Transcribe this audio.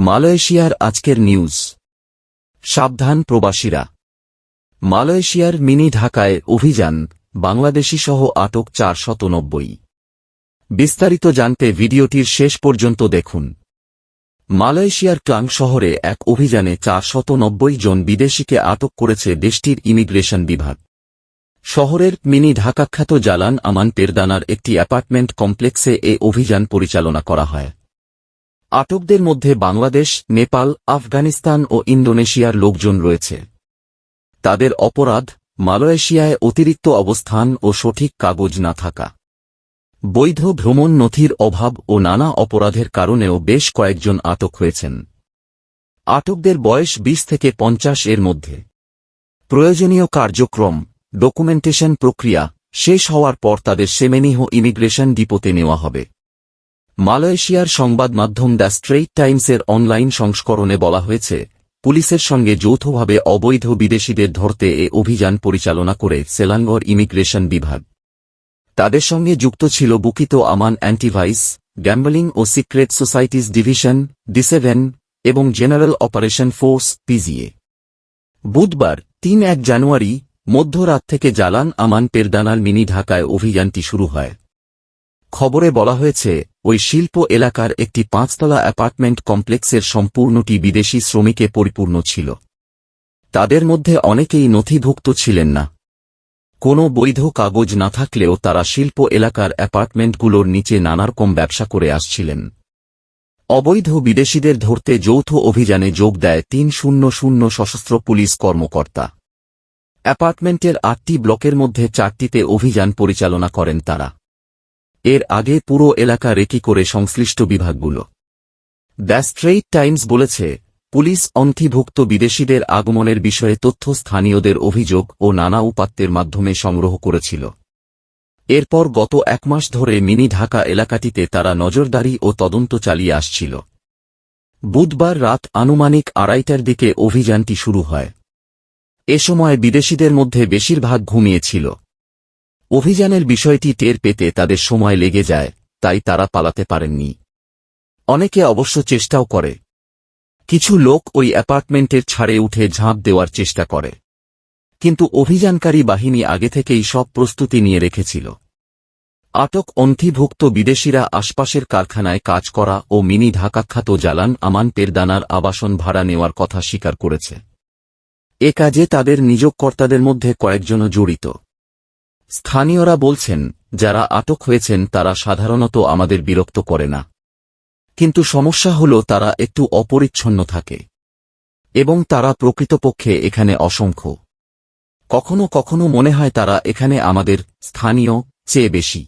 মালয়েশিয়ার আজকের নিউজ। সাবধান প্রবাসীরা। মালয়েশিয়ার মিনি ঢাকায় অভিযান বাংলাদেশি সহ আটক চারশত নব্বই বিস্তারিত জানতে ভিডিওটির শেষ পর্যন্ত দেখুন। মালয়েশিয়ার ক্লাং শহরে এক অভিযানে চারশত নব্বই জন বিদেশিকে আটক করেছে দেশটির ইমিগ্রেশন বিভাগ। শহরের মিনি ঢাকাখ্যাত জালান আমান পেরদানার একটি অ্যাপার্টমেন্ট কমপ্লেক্সে এ অভিযান পরিচালনা করা হয়। আটকদের মধ্যে বাংলাদেশ, নেপাল, আফগানিস্তান ও ইন্দোনেশিয়ার লোকজন রয়েছে। তাদের অপরাধ, মালয়েশিয়ায় অতিরিক্ত অবস্থান ও সঠিক কাগজ না থাকা। বৈধ ভ্রমণ নথির অভাব ও নানা অপরাধের কারণেও বেশ কয়েকজন আটক হয়েছেন। আটকদের বয়স বিশ থেকে পঞ্চাশ এর মধ্যে। প্রয়োজনীয় কার্যক্রম, ডকুমেন্টেশন প্রক্রিয়া শেষ হওয়ার পর তাদের সেমেনিহ ইমিগ্রেশন ডিপোতে নেওয়া হবে। মালয়েশিয়ার সংবাদ মাধ্যম দ্য স্ট্রেইট টাইমসের অনলাইন সংস্করণে বলা হয়েছে, পুলিশের সঙ্গে যৌথভাবে অবৈধ বিদেশিদের ধরতে এ অভিযান পরিচালনা করে সেলাঙ্গর ইমিগ্রেশন বিভাগ। তাদের সঙ্গে যুক্ত ছিল বুকিত আমান অ্যান্টিভাইস, গ্যাম্বলিং ও secret societies division D seven এবং জেনারেল অপারেশন ফোর্স, পিজিএ। বুধবার, তিন এক জানুয়ারি, মধ্যরাত থেকে জালান আমান পেরদানার মিনি ঢাকায় অভিযানটি শুরু হয়। খবরে বলা হয়েছে, ওই শিল্প এলাকার একটি পাঁচতলা অ্যাপার্টমেন্ট কমপ্লেক্সের সম্পূর্ণটি বিদেশি শ্রমিকে পরিপূর্ণ ছিল। তাদের মধ্যে অনেকেই নথিভুক্ত ছিলেন না। কোনো বৈধ কাগজ না থাকলেও তারা শিল্প এলাকার অ্যাপার্টমেন্টগুলোর নিচে নানারকম ব্যবসা করে আসছিলেন। অবৈধ বিদেশিদের ধরতে যৌথ অভিযানে যোগ দেয় তিন শূন্য শূন্য সশস্ত্র পুলিশ কর্মকর্তা। অ্যাপার্টমেন্টের আটটি ব্লকের মধ্যে চারটিতে অভিযান পরিচালনা করেন তারা। এর আগে পুরো এলাকা রেকি করে সংশ্লিষ্ট বিভাগগুলো। দ্য স্ট্রেইট টাইমস বলেছে, পুলিশ অন্থিভুক্ত বিদেশিদের আগমনের বিষয়ে তথ্য স্থানীয়দের অভিযোগ ও নানা উপাত্তের মাধ্যমে সংগ্রহ করেছিল। এরপর গত এক মাস ধরে মিনি ঢাকা এলাকাটিতে তারা নজরদারি ও তদন্ত চালিয়ে আসছিল। বুধবার রাত আনুমানিক আড়াইটার দিকে অভিযানটি শুরু হয়। এ সময় বিদেশিদের মধ্যে বেশিরভাগ ঘুমিয়েছিল। অভিযানের বিষয়টি টের পেতে তাদের সময় লেগে যায়, তাই তারা পালাতে পারেননি। অনেকে অবশ্য চেষ্টাও করে। কিছু লোক ওই অ্যাপার্টমেন্টের ছাড়ে উঠে ঝাঁপ দেওয়ার চেষ্টা করে। কিন্তু অভিযানকারী বাহিনী আগে থেকেই সব প্রস্তুতি নিয়ে রেখেছিল। আটক অন্থিভুক্ত বিদেশিরা আশপাশের কারখানায় কাজ করা ও মিনি ঢাকাখ্যাত জালান আমান, পেরদানার আবাসন ভাড়া নেওয়ার কথা স্বীকার করেছে। এ কাজে তাদের নিযোগকর্তাদের মধ্যে কয়েকজনও জড়িত। স্থানীয়রা বলছেন, যারা আটক হয়েছেন তারা সাধারণত আমাদের বিরক্ত করে না। কিন্তু সমস্যা হল তারা একটু অপরিচ্ছন্ন থাকে। এবং তারা প্রকৃতপক্ষে এখানে অসংখ্য। কখনো কখনো মনে হয় তারা এখানে আমাদের স্থানীয় চেয়ে বেশি।